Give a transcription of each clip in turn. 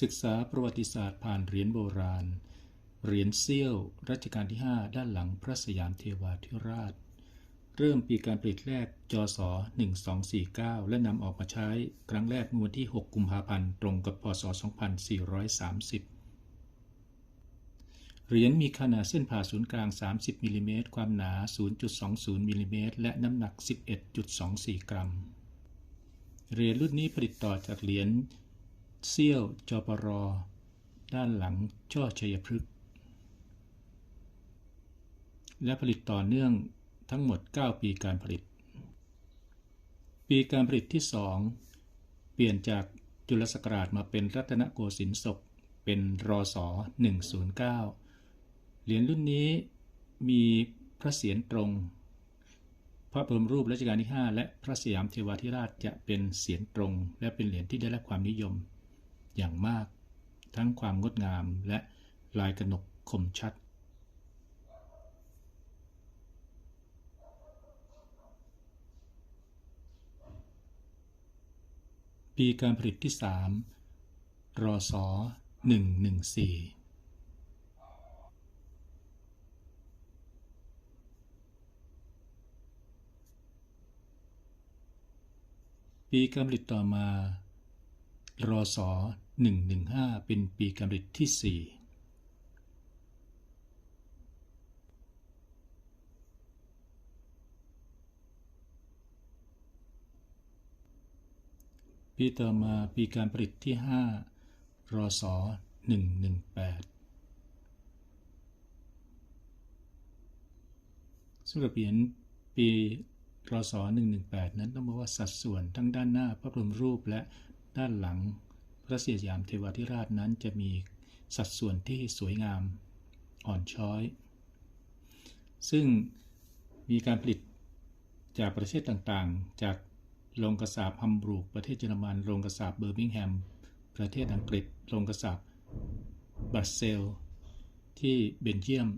ศึกษาประวัติศาสตร์ผ่านเหรียญโบราณ เหรียญเซี่ยวรัชกาลที่ 5 ด้านหลังพระสยามเทวาธิราช เริ่มปีการผลิตแรกจศ1249 และนำออกมาใช้ครั้งแรกเมื่อวันที่ 6 กุมภาพันธ์ ตรงกับพศ 2430 เหรียญมีขนาดเส้นผ่าศูนย์กลาง 30มิลลิเมตรความหนา 0.20มิลลิเมตรและน้ำหนัก 11.24 กรัม เหรียญรุ่นนี้ผลิตต่อจากเหรียญ เซี่ยวจปร ด้านหลังช่อชัยพฤกษ์และผลิตต่อเนื่องทั้งหมด 9 ปีการผลิต ปีการผลิตที่ 2 เปลี่ยนจากจุลศักราชมาเป็นรัตนโกสินทร์ศกเป็นรอศ109 เหรียญรุ่นนี้มีพระเศียรตรง พระบรมรูปรัชกาลที่ 5 และพระสยามเทวาธิราชจะเป็นเศียรตรง และเป็นเหรียญที่ได้รับความนิยม อย่างมาก ทั้งความงดงามและลายกระหนกคมชัด ปีการผลิตที่ 3 รอศ114ปีการผลิตต่อมา รอศ115 เป็นปีการผลิตที่ 4ปีต่อมาปีการผลิตที่ 5รอศ118สำหรับเหรียญปีรศ118 นั้นต้องบอกว่าสัดส่วนทั้งด้านหน้าพระบรมรูปและ ด้านหลังพระเสียสยามเทวาธิราชนั้นจะมีสัดส่วนที่สวยงามอ่อนช้อย ซึ่งมีการผลิตจากประเทศต่างๆ จากโรงกระสาบฮัมบรูกประเทศเยอรมันโรงกระสาบเบอร์มิงแฮม ประเทศอังกฤษโรงกระสาบบัสเซล ที่เบนเยียม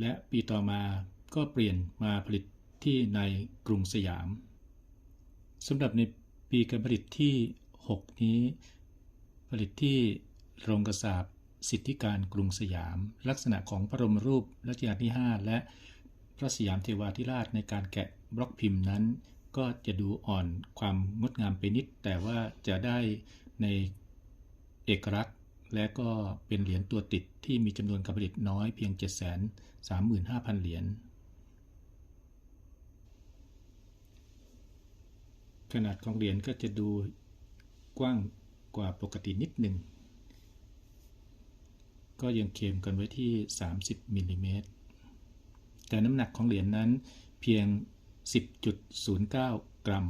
และปีต่อมาก็เปลี่ยนมาผลิตที่ในกรุงสยามสำหรับในปีการผลิตที่ 6 นี้ ผลิตที่โรงกระสาบสิทธิการกรุงสยาม ลักษณะของพระบรมรูปรัชกาลที่ 5 และพระสยามเทวาธิราชในการแกะบล็อกพิมพ์นั้น ก็จะดูอ่อนความงดงามไปนิด แต่ว่าจะได้ในเอกลักษณ์และก็เป็นเหรียญตัวติดที่มีจำนวนการผลิตน้อยเพียง 735,000 เหรียญขนาดของเหรียญก็จะดู กว้างกว่าปกตินิดหนึ่ง ก็ยังเคมกันไว้ที่ 30มิลลิเมตร แต่น้ำหนักของเหรียญนนั้นเพียง 10.09 กรัม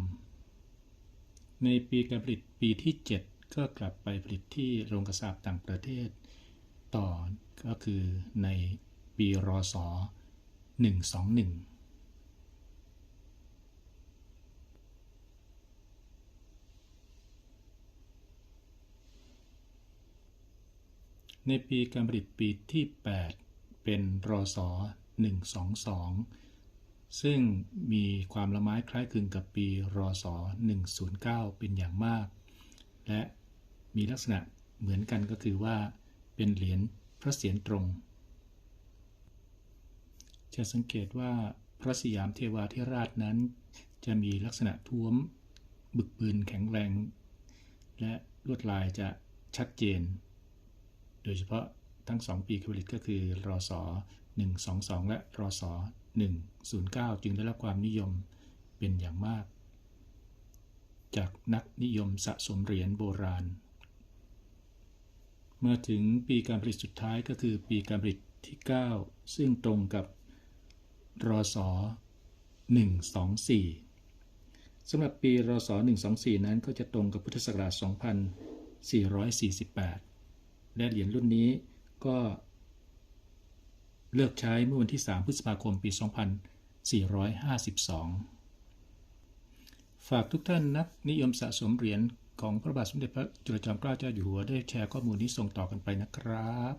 ในปีการผลิตปีที่ 7 ก็กลับไปผลิตที่โรงกระสาบต่างประเทศ ต่อก็คือในปีรอศ121 ในปีการผลิตปีที่ 8 เป็นรอศ122 ซึ่งมีความละไม้คล้ายคลึงกับปีรอศ109 เป็นอย่างมาก และมีลักษณะเหมือนกันก็คือว่า เป็นเหรียญพระเศียรตรง จะสังเกตว่าพระสยามเทวาธิราชนั้น จะมีลักษณะท้วมบึกบืนแข็งแรง และลวดลายจะชัดเจน โดยเฉพาะทั้ง 2 ปีการผลิตก็คือรอศ122 และรอศ109 จึงได้รับความนิยมเป็นอย่างมาก จากนักนิยมสะสมเหรียญโบราณ เมาถึงปีการผลิตสุดท้ายก็คือปีการผลิตที่ 9 ซึ่งตรงกับรอศ124 สำหรับปีรอศ124 นั้นก็จะตรงกับพุทธศักราช 2448 และเหรียญรุ่นนี้ก็เลิกใช้เมื่อวันที่ 3 พฤษภาคม ปี 2452 ฝากทุกท่านนักนิยมสะสมเหรียญของพระบาทสมเด็จพระจุลจอมเกล้าเจ้าอยู่หัวได้แชร์ข้อมูลนี้ส่งต่อกันไปนะครับ